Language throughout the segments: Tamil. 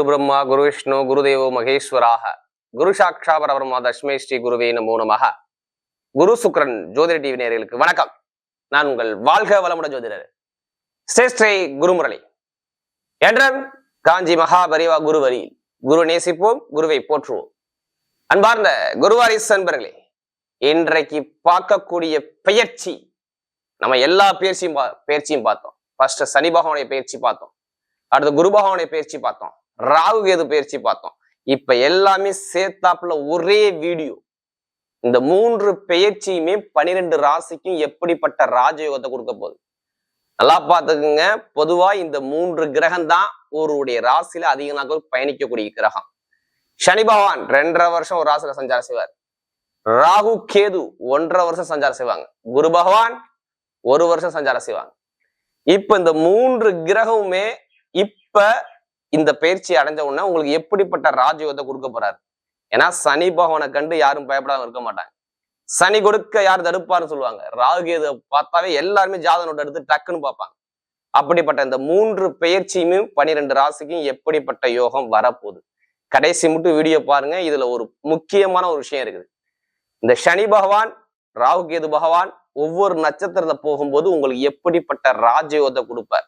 குரு பிரம்மா குரு விஷ்ணு குருதேவோ மகேஸ்வராக. குரு சாட்சா பரபிரம்மா தஷ்மே ஸ்ரீ குருவே நமோ நமக. குரு சுக்ரன் ஜோதிட டிவி நேர்களுக்கு வணக்கம். நான் உங்கள் வாழ்க வளமுட ஜோதிடர் சேஷ்டை குருமுரளி. என்றன் காஞ்சி மகாபரிவா குருவரி குரு நேசிப்போம் குருவை போற்றுவோம். அன்பார்ந்த குருவாரிஸ் அன்பர்களே இன்றைக்கு பார்க்கக்கூடிய பெயர்ச்சி நம்ம எல்லா பயிற்சியும் பயிற்சியும் பார்த்தோம். ஃபர்ஸ்ட் சனி பகவானுடைய பயிற்சி பார்த்தோம். அடுத்து குரு பகவானுடைய பயிற்சி பார்த்தோம். ராகு கேது பயிற்சி பார்த்தோம். இப்ப எல்லாமே சேர்த்தாப்புல ஒரே வீடியோ. இந்த மூன்று பெயர்ச்சியுமே பனிரெண்டு ராசிக்கும் எப்படிப்பட்ட ராஜயோகத்தை கொடுக்க போகுது. நல்லா பார்த்துக்குங்க. பொதுவா இந்த மூன்று கிரகம் தான் ஒருடைய ராசியில அதிக நாட்கள் பயணிக்கக்கூடிய கிரகம். சனி பகவான் ரெண்டரை வருஷம் ஒரு ராசியில சஞ்சாரம் செய்வார். ராகு கேது ஒன்றரை வருஷம் சஞ்சாரம் செய்வாங்க. குரு பகவான் ஒரு வருஷம் சஞ்சாரம் செய்வாங்க. இப்ப இந்த மூன்று கிரகமுமே இப்ப இந்த பயிற்சி அடைஞ்ச உடனே உங்களுக்கு எப்படிப்பட்ட ராஜயோகத்தை கொடுக்க போறாரு? ஏன்னா சனி பகவானை கண்டு யாரும் பயப்படாம இருக்க மாட்டாங்க. சனி கொடுக்க யார் தடுப்பாருன்னு சொல்லுவாங்க. ராகுகேது பார்த்தாவே எல்லாருமே ஜாத எடுத்து டக்குன்னு பார்ப்பாங்க. அப்படிப்பட்ட இந்த மூன்று பயிற்சியுமே பனிரெண்டு ராசிக்கும் எப்படிப்பட்ட யோகம் வரப்போகுது? கடைசி மட்டும் வீடியோ பாருங்க. இதுல ஒரு முக்கியமான ஒரு விஷயம் இருக்குது. இந்த சனி பகவான் ராகுகேது பகவான் ஒவ்வொரு நட்சத்திரத்துல போகும்போது உங்களுக்கு எப்படிப்பட்ட ராஜயோகத்தை கொடுப்பார்?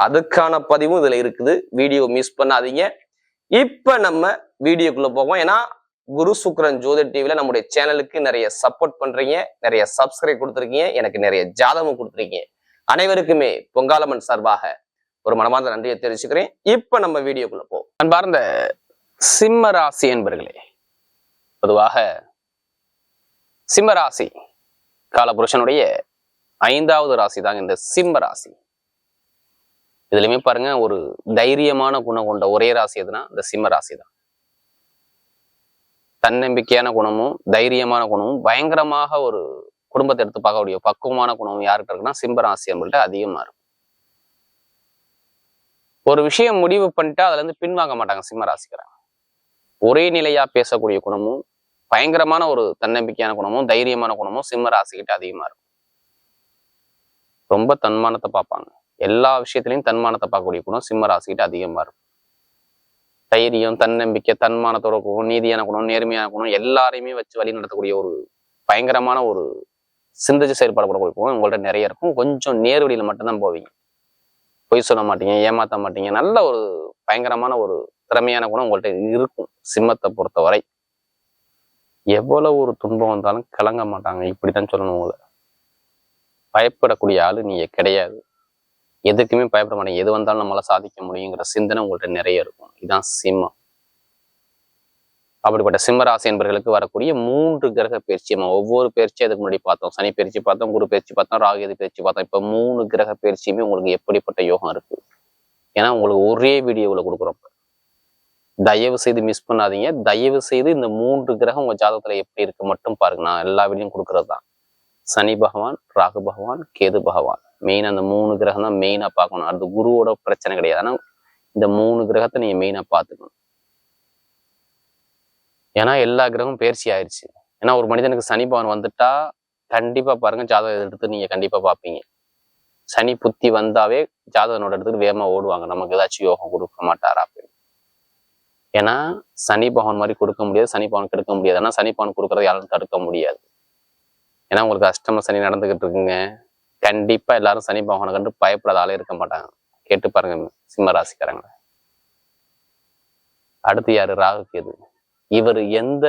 அதுக்கான பதிவும் இதுல இருக்குது. வீடியோ மிஸ் பண்ணாதீங்க. இப்ப நம்ம வீடியோக்குள்ள போவோம். ஏன்னா குரு சுக்ரன் ஜோதி டிவில நம்முடைய சேனலுக்கு நிறைய சப்போர்ட் பண்றீங்க. நிறைய சப்ஸ்கிரைப் கொடுத்துருக்கீங்க. எனக்கு நிறைய ஜாதகம் கொடுத்துருக்கீங்க. அனைவருக்குமே பொங்காலம்மன் சார்பாக ஒரு மனமார்ந்த நன்றியை தெரிவிச்சுக்கிறேன். இப்ப நம்ம வீடியோக்குள்ள போவோம். அன்பார்ந்த சிம்ம ராசி என்பர்களே பொதுவாக சிம்ம ராசி காலபுருஷனுடைய ஐந்தாவது ராசி தாங்க இந்த சிம்ம ராசி. இதுலயுமே பாருங்க ஒரு தைரியமான குணம் கொண்ட ஒரே ராசி எதுனா இந்த சிம்ம ராசி தான் தன்னம்பிக்கையான குணமும் தைரியமான குணமும் பயங்கரமாக ஒரு குடும்பத்தை எடுத்து பார்க்கக்கூடிய பக்குவமான குணமும் யாருக்கு இருக்குன்னா சிம்ம ராசி நம்மள்ட்ட அதிகமா இருக்கும். ஒரு விஷயம் முடிவு பண்ணிட்டு அதுல இருந்து பின்வாங்க மாட்டாங்க சிம்ம ராசிக்கிறாங்க ஒரே நிலையா பேசக்கூடிய குணமும் பயங்கரமான ஒரு தன்னம்பிக்கையான குணமும் தைரியமான குணமும் சிம்ம ராசிக்கிட்ட அதிகமா இருக்கும். ரொம்ப தன்மானத்தை பார்ப்பாங்க. எல்லா விஷயத்துலையும் தன்மானத்தை பார்க்கக்கூடிய குணம் சிம்ம ராசிக்கிட்ட அதிகமாக இருக்கும். தைரியம் தன்னம்பிக்கை தன்மானத்தோட குணம் நீதியான குணம் நேர்மையான குணம் எல்லாரையுமே வச்சு வழி நடத்தக்கூடிய ஒரு பயங்கரமான ஒரு சிந்திச்சு செயல்படக்கூடிய குணம் உங்கள்கிட்ட நிறைய இருக்கும். கொஞ்சம் நேர்வழியில் மட்டும்தான் போவீங்க. பொய் சொல்ல மாட்டீங்க ஏமாத்த மாட்டீங்க. நல்ல ஒரு பயங்கரமான ஒரு திறமையான குணம் உங்கள்கிட்ட இருக்கும் சிம்மத்தை பொறுத்தவரை. எவ்வளவு ஒரு துன்பம் வந்தாலும் கலங்க மாட்டாங்க. இப்படித்தான் சொல்லணும் உங்களை. பயப்படக்கூடிய ஆளு நீங்க கிடையாது. எதுக்குமே பயப்பட மாட்டேங்க. எது வந்தாலும் நம்மளால சாதிக்க முடியுங்கிற சிந்தனை உங்கள்கிட்ட நிறைய இருக்கும். இதுதான் சிம்மம். அப்படிப்பட்ட சிம்ம ராசி என்பர்களுக்கு வரக்கூடிய மூன்று கிரக பயிற்சி நம்ம ஒவ்வொரு பயிற்சியும் அதுக்கு முன்னாடி பார்த்தோம். சனி பயிற்சி பார்த்தோம் குரு பயிற்சி பார்த்தோம் ராகுதி பயிற்சி பார்த்தோம். இப்ப மூணு கிரக பயிற்சியுமே உங்களுக்கு எப்படிப்பட்ட யோகம் இருக்கு? ஏன்னா உங்களுக்கு ஒரே வீடியோவில் கொடுக்குறோம். தயவு செய்து மிஸ் பண்ணாதீங்க. தயவு செய்து இந்த மூன்று கிரகம் உங்க ஜாதகத்துல எப்படி இருக்கு மட்டும் பாருங்க. நான் எல்லா வீடியும் கொடுக்கறது தான் சனி பகவான் ராகு பகவான் கேது பகவான். மெயின் அந்த மூணு கிரகம் தான் மெயினா பார்க்கணும். அது குருவோட பிரச்சனை கிடையாது. ஆனால் இந்த மூணு கிரகத்தை நீங்க மெயினா பார்த்துக்கணும். ஏன்னா எல்லா கிரகமும் பயிற்சி ஆயிடுச்சு ஏன்னா ஒரு மனிதனுக்கு சனி பவன் வந்துட்டா கண்டிப்பா பாருங்க ஜாதகம் எடுத்து நீங்க கண்டிப்பா பார்ப்பீங்க. சனி புத்தி வந்தாவே ஜாதகனோட இடத்துக்கு வேகமா ஓடுவாங்க. நமக்கு ஏதாச்சும் யோகம் கொடுக்க மாட்டாரா அப்படின்னு. ஏன்னா சனி பவன் மாதிரி கொடுக்க முடியாது சனி பவன் கெடுக்க முடியாது. ஆனா சனி பவன் கொடுக்கறத யாரும் தடுக்க முடியாது. ஏன்னா உங்களுக்கு அஷ்டம சனி நடந்துகிட்டு இருக்குங்க. கண்டிப்பா எல்லாரும் சனி பகவானை கண்டு பயப்படாத ஆளே இருக்க மாட்டாங்க. கேட்டு பாருங்க சிம்ம ராசிக்காரங்களை. அடுத்து யாரு? ராகு கேது. இவர் எந்த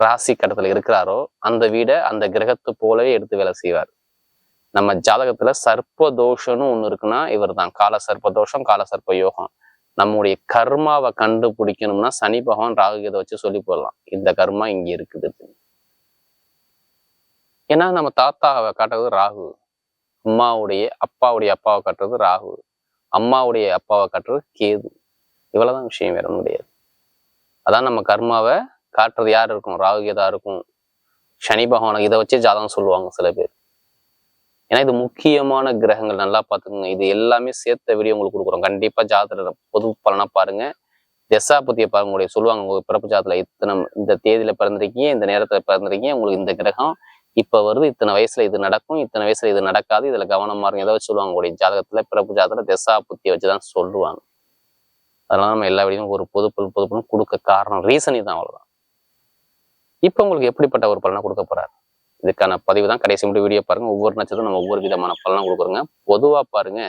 ராசி கட்டத்துல இருக்கிறாரோ அந்த வீடை அந்த கிரகத்தை போலவே எடுத்து வேலை செய்வார். நம்ம ஜாதகத்துல சர்ப்ப தோஷம்னு ஒண்ணு இருக்குன்னா இவர் தான் கால சர்ப்ப தோஷம் கால சர்ப்ப யோகம் நம்முடைய கர்மாவை கண்டுபிடிக்கணும்னா சனி பகவான் ராகு கேதை வச்சு சொல்லி போடலாம். இந்த கர்மா இங்க இருக்குது. ஏன்னா நம்ம தாத்தாவை காட்டுறது ராகு. அம்மாவுடைய அப்பாவுடைய அப்பாவை காட்டுறது ராகு. அம்மாவுடைய அப்பாவை காட்டுறது கேது. இவ்வளவுதான் விஷயம் வேற முடியாது அதான் நம்ம கர்மாவை காட்டுறது யார் இருக்கும் ராகு கேதா இருக்கும் சனி பகவானை இதை வச்சே ஜாதகம் சொல்லுவாங்க சில பேர். ஏன்னா இது முக்கியமான கிரகங்கள். நல்லா பார்த்துக்கோங்க. இது எல்லாமே சேர்த்த வீடியோ உங்களுக்கு கொடுக்குறோம். கண்டிப்பாக ஜாதகத்துல பொது பலனா பாருங்க. தசா பத்திய பாருங்க சொல்லுவாங்க உங்க பிறப்பு ஜாதத்துல இத்தனை இந்த தேதியில பிறந்திருக்கீங்க இந்த நேரத்தில் பிறந்திருக்கீங்க உங்களுக்கு இந்த கிரகம் இப்ப வருது இத்தனை வயசுல இது நடக்கும் இத்தனை வயசுல இது நடக்காது இதுல கவனமா இருங்க எதை வச்சு சொல்லுவாங்க உங்களுடைய ஜாதகத்துல பிறப்பு ஜாதகத்துல திசா புத்தியை வச்சுதான் சொல்லுவாங்க. அதனால நம்ம எல்லா விடையும் ஒரு பொது பொது பொது கொடுக்க காரணம் ரீசன் இதுதான் அவ்வளவுதான். இப்போ உங்களுக்கு எப்படிப்பட்ட ஒரு பலனை கொடுக்க போறாரு? இதுக்கான பதிவு தான். கடைசி மட்டும் வீடியோ பாருங்க. ஒவ்வொரு நட்சத்திரம் நம்ம ஒவ்வொரு விதமான பலனை கொடுக்குறோங்க. பொதுவா பாருங்க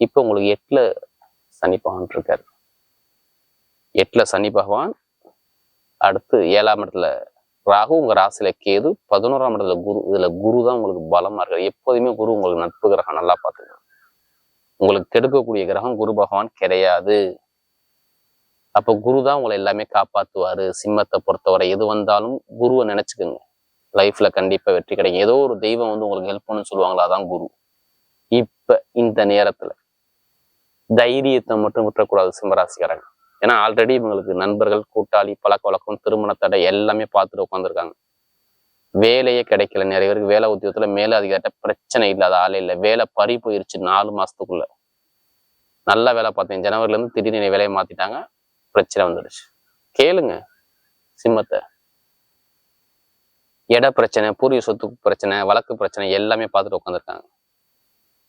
இப்போ உங்களுக்கு எட்டுல சனி பகவான் இருக்காரு. எட்டுல சனி பகவான் அடுத்து ஏழாம் இடத்துல ராகு உங்க ராசியில கேது பதினோராம் இடத்துல குரு இதுல குரு தான் உங்களுக்கு பலமா இருக்காரு. எப்போதுமே குரு உங்களுக்கு நட்பு கிரகம் நல்லா பார்த்துக்கணும். உங்களுக்கு கெடுக்கக்கூடிய கிரகம் குரு பகவான் கிடையாது. அப்ப குரு தான் உங்களை எல்லாமே காப்பாத்துவாரு. சிம்மத்தை பொறுத்தவரை எது வந்தாலும் குருவை நினைச்சுக்கோங்க. லைஃப்ல கண்டிப்பா வெற்றி கிடைக்கும். ஏதோ ஒரு தெய்வம் வந்து உங்களுக்கு ஹெல்ப் பண்ணு சொல்லுவாங்களா அதான் குரு. இப்ப இந்த நேரத்துல தைரியத்தை மட்டும் விட்டுறக்கூடாது சிம்மராசிக்காரங்க ஏன்னா ஆல்ரெடி இவங்களுக்கு நண்பர்கள் கூட்டாளி பழக்க வழக்கம் திருமண தடை எல்லாமே பார்த்துட்டு உட்காந்துருக்காங்க வேலையே கிடைக்கல. நிறைய பேருக்கு வேலை உத்தியோகத்துல மேல அதிகாரிட்ட பிரச்சனை இல்லாத ஆளே இல்லை. வேலை பறி போயிருச்சு நாலு மாசத்துக்குள்ள. நல்லா வேலை பார்த்தேன். ஜனவரில இருந்து திடீர்னு வேலையை மாத்திட்டாங்க. பிரச்சனை வந்துடுச்சு. கேளுங்க சிம்மத்தை. இட பிரச்சனை பூர்வீக சொத்து பிரச்சனை வழக்கு பிரச்சனை எல்லாமே பார்த்துட்டு உட்காந்துருக்காங்க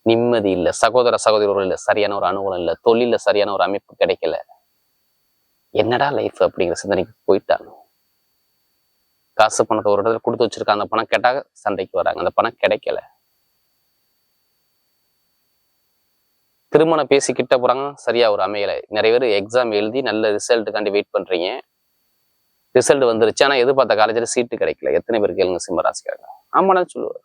நிம்மதி இல்லை. சகோதர சகோதரர்கள் இல்லை. சரியான ஒரு அனுகூலம் இல்லை. தொழில சரியான ஒரு அமைப்பு கிடைக்கல. என்னடா லைஃப் அப்படிங்கிற சிந்தனைக்கு போயிட்டாங்க. காசு பணத்தை ஒரு இடத்துல கொடுத்து வச்சிருக்காங்க அந்த பணம் கேட்டா சண்டைக்கு வராங்க. அந்த பணம் கிடைக்கல. திருமணம் பேசி கிட்ட போறாங்க சரியா ஒரு அமையலை. நிறைய பேர் எக்ஸாம் எழுதி நல்ல ரிசல்ட்டுக்காண்டி வெயிட் பண்றீங்க. ரிசல்ட் வந்துருச்சு. ஆனா எதிர்பார்த்த காலேஜில் சீட்டு கிடைக்கல. எத்தனை பேர் கேளுங்க சிம்ம ராசிக்காரங்க. ஆமாண்ணா சொல்லுவார்.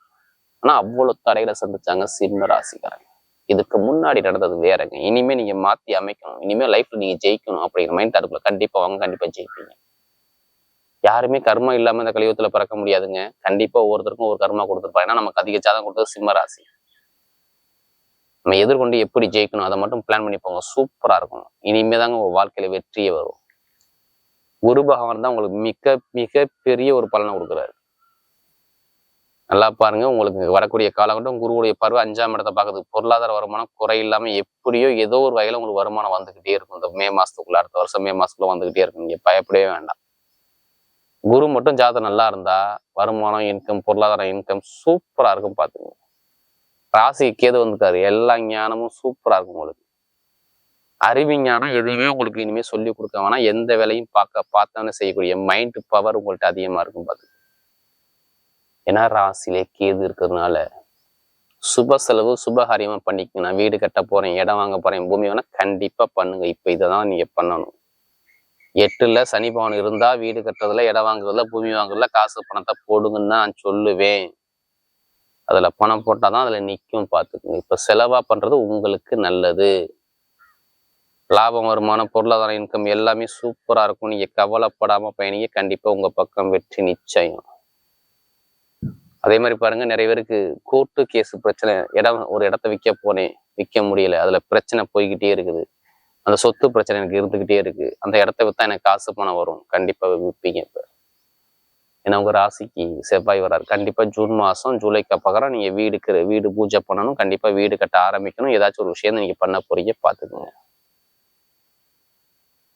ஆனா அவ்வளவு தடைகளை சந்திச்சாங்க சிம்ம ராசிக்காரங்க. இதுக்கு முன்னாடி நடந்தது வேறங்க. இனிமே நீங்க மாத்தி அமைக்கணும். இனிமே லைஃப்ல நீங்க ஜெயிக்கணும் அப்படிங்கிற மைண்ட் அதுக்குள்ள கண்டிப்பா வாங்க கண்டிப்பா ஜெயிப்பீங்க. யாருமே கர்மம் இல்லாம இந்த கலியுகத்துல பிறக்க முடியாதுங்க. கண்டிப்பா ஒவ்வொருத்தருக்கும் ஒரு கர்மா கொடுத்துருப்பா ஏன்னா நமக்கு அதிக ஜாதகம் கொடுத்தது சிம்மராசி நம்ம எதிர்கொண்டு எப்படி ஜெயிக்கணும் அதை மட்டும் பிளான் பண்ணி போங்க. சூப்பரா இருக்கும் இனிமே தாங்க உங்க வாழ்க்கையில வெற்றியே வரும். குரு பகவான் தான் உங்களுக்கு மிக மிக பெரிய ஒரு பலனை கொடுக்குறாரு. நல்லா பாருங்க. உங்களுக்கு வரக்கூடிய காலகட்டம் குருவுடைய பருவ அஞ்சாம் இடத்தை பார்க்குது பொருளாதார வருமானம் குறையில்லாம எப்படியோ ஏதோ ஒரு வகையில உங்களுக்கு வருமானம் வந்துகிட்டே இருக்கும். இந்த மே மாசத்துக்குள்ள அடுத்த வருஷம் மே மாசத்துக்குள்ள வந்துகிட்டே இருக்கும். நீங்க பயப்படவே வேண்டாம். குரு மட்டும் ஜாதகம் நல்லா இருந்தா வருமானம் இன்கம் பொருளாதார இன்கம் சூப்பரா இருக்கும் பாத்துங்க ராசி கேது வந்துட்டாரு. எல்லா ஞானமும் சூப்பரா இருக்கும் உங்களுக்கு. அறிவு ஞானம் எதுவுமே உங்களுக்கு இனிமே சொல்லி கொடுக்க வேணாம் எந்த வேலையும் பார்க்க பார்த்தானே செய்யக்கூடிய மைண்ட் பவர் உங்கள்ட்ட அதிகமா இருக்கும் பாத்து ஏன்னா ராசிலே கேது இருக்கிறதுனால சுப செலவு சுபகாரியமா பண்ணிக்கங்க. நான் வீடு கட்ட போறேன் இடம் வாங்க போறேன் பூமி வேணா கண்டிப்பா பண்ணுங்க. இப்ப இதை தான் நீங்க பண்ணணும். எட்டுல சனி பவன் இருந்தா வீடு கட்டுறதுல இடம் வாங்குறதுல பூமி வாங்குறதுல காசு பணத்தை போடுங்கன்னு நான் சொல்லுவேன். அதுல பணம் போட்டாதான் அதுல நிற்கும் பாத்துக்கோங்க. இப்ப செலவா பண்றது உங்களுக்கு நல்லது. லாபம் வருமானம் பொருளாதார இன்கம் எல்லாமே சூப்பரா இருக்கும். நீங்க கவலைப்படாம பயணிங்க. கண்டிப்பா உங்க பக்கம் வெற்றி நிச்சயம். அதே மாதிரி பாருங்க நிறைய பேருக்கு கோர்ட்டு கேஸ் பிரச்சனை இடம் ஒரு இடத்த விற்க போனேன் விற்க முடியல அதுல பிரச்சனை போய்கிட்டே இருக்குது. அந்த சொத்து பிரச்சனை எனக்கு இருந்துகிட்டே இருக்கு. அந்த இடத்த வித்தா எனக்கு காசு பணம் வரும். கண்டிப்பா விற்பீங்க இப்ப. ஏன்னா உங்க ராசிக்கு செவ்வாய் வராரு. கண்டிப்பா ஜூன் மாசம் ஜூலைக்கு அப்புறம் நீங்க வீடுக்கு வீடு பூஜை பண்ணணும். கண்டிப்பா வீடு கட்ட ஆரம்பிக்கணும். ஏதாச்சும் ஒரு விஷயம் நீங்க பண்ண போறீங்க பாத்துக்கோங்க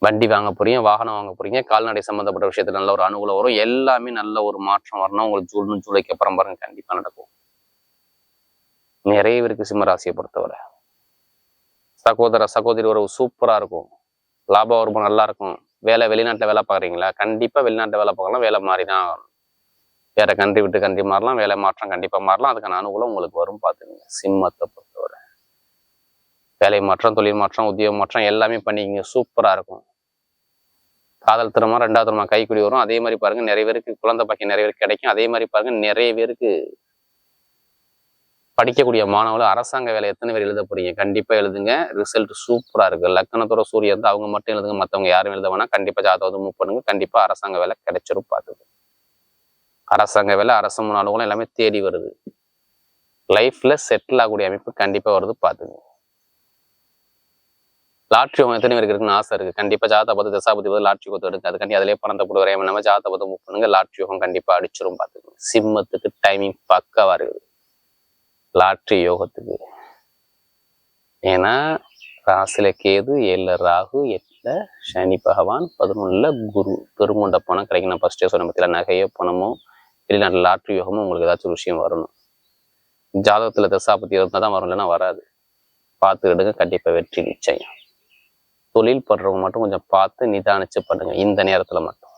வண்டி வாங்க போறீங்க வாகனம் வாங்க போறீங்க கால்நடை சம்மந்தப்பட்ட விஷயத்துல நல்ல ஒரு அனுகூலம் வரும். எல்லாமே நல்ல ஒரு மாற்றம் வரணும். உங்களுக்கு ஜூன் ஜூலைக்கு அப்புறம் பாருங்க. கண்டிப்பா நடக்கும். நிறைய பேருக்கு சிம்மராசியை பொறுத்தவரை. சகோதர சகோதரி உறவு சூப்பரா இருக்கும். லாப வருமானம் நல்லா இருக்கும். வேலை வெளிநாட்டுல வேலை பார்க்குறீங்களா? கண்டிப்பா வெளிநாட்டுல வேலை பார்க்கலாம். வேலை மாறி தான் ஆகணும். வேற கண்ட்ரி விட்டு கண்ட்ரி மாறலாம். வேலை மாற்றம் கண்டிப்பா மாறலாம். அதுக்கான அனுகூலம் உங்களுக்கு வரும் பார்த்துங்க சிம்மத்தை பொறுத்தவரை. வேலை மாற்றம் தொழில் மாற்றம் உத்தியோக மாற்றம் எல்லாமே பண்ணிக்கிங்க. சூப்பரா இருக்கும். காதல் திருமணம் ரெண்டாவது திருமணம் கைக்குடி வரும். அதே மாதிரி பாருங்க நிறைய பேருக்கு குழந்தை பாக்கியம் நிறைய பேருக்கு கிடைக்கும். அதே மாதிரி பாருங்க நிறைய பேருக்கு படிக்கக்கூடிய மாணவர்கள் அரசாங்க வேலை எத்தனை பேர் எழுத போறீங்க? கண்டிப்பா எழுதுங்க. ரிசல்ட் சூப்பரா இருக்கு. லக்கணத்தோட சூரியன் வந்து அவங்க மட்டும் எழுதுங்க. மத்தவங்க யாரும் எழுத வேணா கண்டிப்பா ஜாதகம் மூவ் பண்ணுங்க. கண்டிப்பா அரசாங்க வேலை கிடைச்சிரும் பார்த்துது அரசாங்க வேலை அரசு முன்னாளுகளும் எல்லாமே தேடி வருது. லைஃப்ல செட்டில் ஆகக்கூடிய அமைப்பு கண்டிப்பா வருது பார்த்துங்க லாட்ரி யோகம் எத்தனை பேருக்கு இருக்குன்னு ஆசை இருக்கு. கண்டிப்பா ஜாதக பத்து தசாபதி பத்து லாட்ரி யோகத்தை எடுங்க அதுக்காண்டி அதிலே பணத்தை போட்டு நம்ம ஜாதக பத்து மூவ் பண்ணுங்க. லாட்ரி யோகம் கண்டிப்பா அடிச்சிரும் பார்த்துக்கோங்க. சிம்மத்துக்கு டைமிங் பக்காவா இருக்குது. லாட்ரி யோகத்துக்கு. ஏன்னா ராசில கேது ஏழுல ராகு எட்டுல சனி பகவான் பதினொன்னுல குரு. பெருமொண்ட பணம் கிடைக்கும். நான் ஃபர்ஸ்டே சொன்ன பத்தில நகையோ பணமோ வெளிநாட்டு லாட்ரி யோகமோ உங்களுக்கு ஏதாச்சும் ஒரு விஷயம் வரணும். ஜாதகத்துல தசாபத்தி இருந்தால் தான் வரும் இல்லைன்னா வராது. பார்த்து எடுங்க. கண்டிப்பா வெற்றி நிச்சயம். தொழில் பண்றவங்க மட்டும் கொஞ்சம் பார்த்து நிதானிச்சு பண்ணுங்க. இந்த நேரத்துல மட்டும்.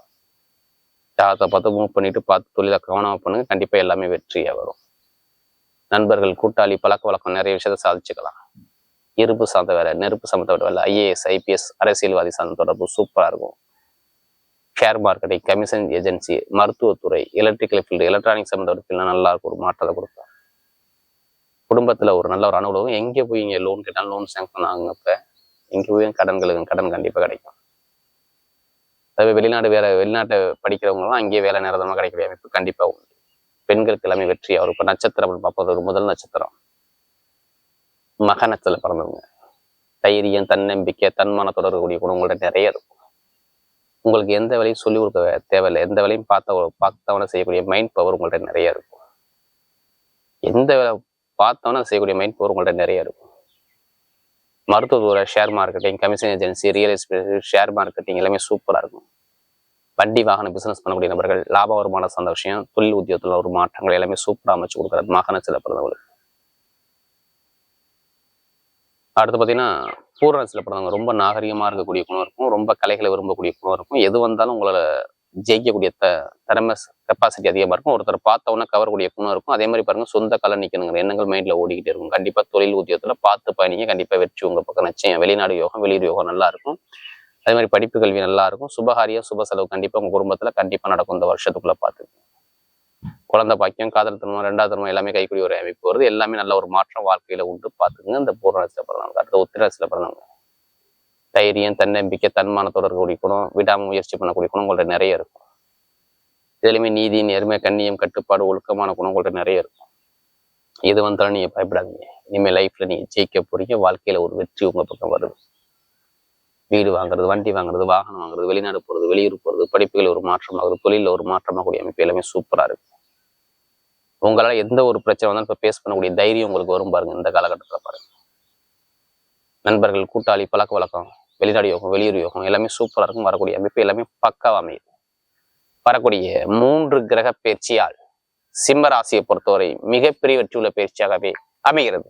ஜாதகத்தை பார்த்து மூவ் பண்ணிட்டு பார்த்து தொழிலை கவனமா பண்ணுங்க. கண்டிப்பா எல்லாமே வெற்றியா வரும். நண்பர்கள் கூட்டாளி பழக்க வழக்கம் நிறைய விஷயத்த சாதிச்சுக்கலாம். இருப்பு சார்ந்த வேலை நெருப்பு சம்மந்த வேலை ஐஏஎஸ் ஐபிஎஸ் அரசியல்வாதி சார்ந்த தொடர்பு சூப்பராக இருக்கும். ஷேர் மார்க்கெட்டிங் கமிஷன் ஏஜென்சி மருத்துவத்துறை எலக்ட்ரிக்கல் ஃபீல்டு எலக்ட்ரானிக் சம்மந்தப்பட்ட ஃபீல்டு நல்லா இருக்கும். ஒரு மாற்றத்தை கொடுக்கும் குடும்பத்தில் ஒரு நல்ல ஒரு அனுபவம். எங்கே போய் இங்கே லோன் கேட்டாலும் லோன் சேங்ஷன் ஆகுங்க இப்போ இங்கேயும் கடன்களுக்கு கடன் கண்டிப்பா கிடைக்கும். அதாவது வெளிநாடு வேற வெளிநாட்டை படிக்கிறவங்களாம் அங்கேயே வேலை நிரந்தரமாக கிடைக்கிற அமைப்பு கண்டிப்பா உண்டு. பெண்களுக்கு எல்லாமே வெற்றி. அவர் இப்போ நட்சத்திரம் பார்ப்பது ஒரு முதல் நட்சத்திரம். மக நட்சத்திரம் பிறந்தவங்க. தைரியம் தன்னம்பிக்கை தன்மானத்தோட இருக்கக்கூடிய குணங்கள்ட்ட நிறைய இருக்கும். உங்களுக்கு எந்த வேலையும் சொல்லிக் கொடுக்க தேவையில்லை. எந்த வேலையும் பார்த்த பார்த்தவன செய்யக்கூடிய மைண்ட் பவர் உங்கள்ட்ட நிறைய இருக்கும். எந்த வேலை பார்த்தவன செய்யக்கூடிய மைண்ட் பவர் உங்கள்ட்ட நிறைய இருக்கும். மருத்துவத்துறை share marketing commission agency real estate share marketing எல்லாமே சூப்பராக இருக்கும். வண்டி வாகன பிசினஸ் பண்ணக்கூடிய நபர்கள் லாப வருமான சார்ந்த விஷயம் தொழில் உத்தியோகத்தில் ஒரு மாற்றங்கள் எல்லாமே சூப்பராக அமைச்சு கொடுக்குறாரு மகன சில பிறந்தவர்கள் அடுத்து பார்த்தீங்கன்னா பூரணத்தில் பிறந்தவங்க ரொம்ப நாகரிகமாக இருக்கக்கூடிய குணம் இருக்கும். ரொம்ப கலைகளை விரும்பக்கூடிய குணம் இருக்கும். எது வந்தாலும் உங்களை ஜெயிக்கக்கூடிய த திறமை கெப்பாசிட்டி அதிகமாக இருக்கும். ஒருத்தர் பார்த்தவொன்னே கவரக்கூடிய குணம் இருக்கும். அதே மாதிரி பாருங்க சொந்த கலை நிற்கணுங்கிற எண்ணங்கள் மைண்டில் ஓடிக்கிட்டே இருக்கும். கண்டிப்பாக தொழில் உத்தியோகத்தில் பார்த்து பயணிங்க. கண்டிப்பாக வெற்றி உங்கள் பக்கம் நிச்சயம். வெளிநாடு யோகம் வெளியூர் யோகம் நல்லா இருக்கும். அதே மாதிரி படிப்பு கல்வி நல்லா இருக்கும். சுபகாரியம் சுப செலவு கண்டிப்பாக உங்கள் குடும்பத்தில் கண்டிப்பாக நடக்கும். இந்த வருஷத்துக்குள்ள பார்த்து குழந்தை பாக்கியம் காதல் திருமணம் ரெண்டாவது திருமணம் எல்லாமே கைக்குடி ஒரு அமைப்பு வருது. எல்லாமே நல்ல ஒரு மாற்றம் வாழ்க்கையில உண்டு. பார்த்துக்குங்க. இந்த பூர்ணத்தில் பிறந்தவங்க அடுத்த உத்திரத்தில் பிறந்தவங்க தைரியம் தன்னம்பிக்கை தன்மானத்தோடு இருக்கக்கூடிய குணம் விடாம முயற்சி பண்ணக்கூடிய குணம் உங்கள்ட்ட நிறைய இருக்கும். இதுலையுமே நீதி நேர்மை கண்ணியம் கட்டுப்பாடு ஒழுக்கமான குணம் உங்கள்ட்ட நிறைய இருக்கும். எது வந்தாலும் நீங்கள் பயப்படாதீங்க. இனிமேல் லைஃப்பில் நீங்கள் ஜெயிக்க போறீங்க. வாழ்க்கையில ஒரு வெற்றி உங்க பக்கம் வருது. வீடு வாங்குறது வண்டி வாங்குறது வாகனம் வாங்குறது வெளிநாடு போறது வெளியூர் போறது படிப்புகள் ஒரு மாற்றமாகுது தொழில ஒரு மாற்றமாகக்கூடிய அமைப்பு எல்லாமே சூப்பரா இருக்கு. உங்களால எந்த ஒரு பிரச்சனை வந்தாலும் இப்போ பேஸ் பண்ணக்கூடிய தைரியம் உங்களுக்கு வரும் பாருங்க இந்த காலகட்டத்தில் பாருங்க. நண்பர்கள் கூட்டாளி பழக்க வழக்கம் வெளிநாடு யோகம் வெளியூர் யோகம் எல்லாமே சூப்பரா இருக்கும். வரக்கூடிய அமைப்பு எல்லாமே பக்காவாக அமையுது வரக்கூடிய மூன்று கிரக பயிற்சியால் சிம்ம ராசியை பொறுத்தவரை மிகப்பெரிய வெற்றியுள்ள பயிற்சியாகவே அமைகிறது.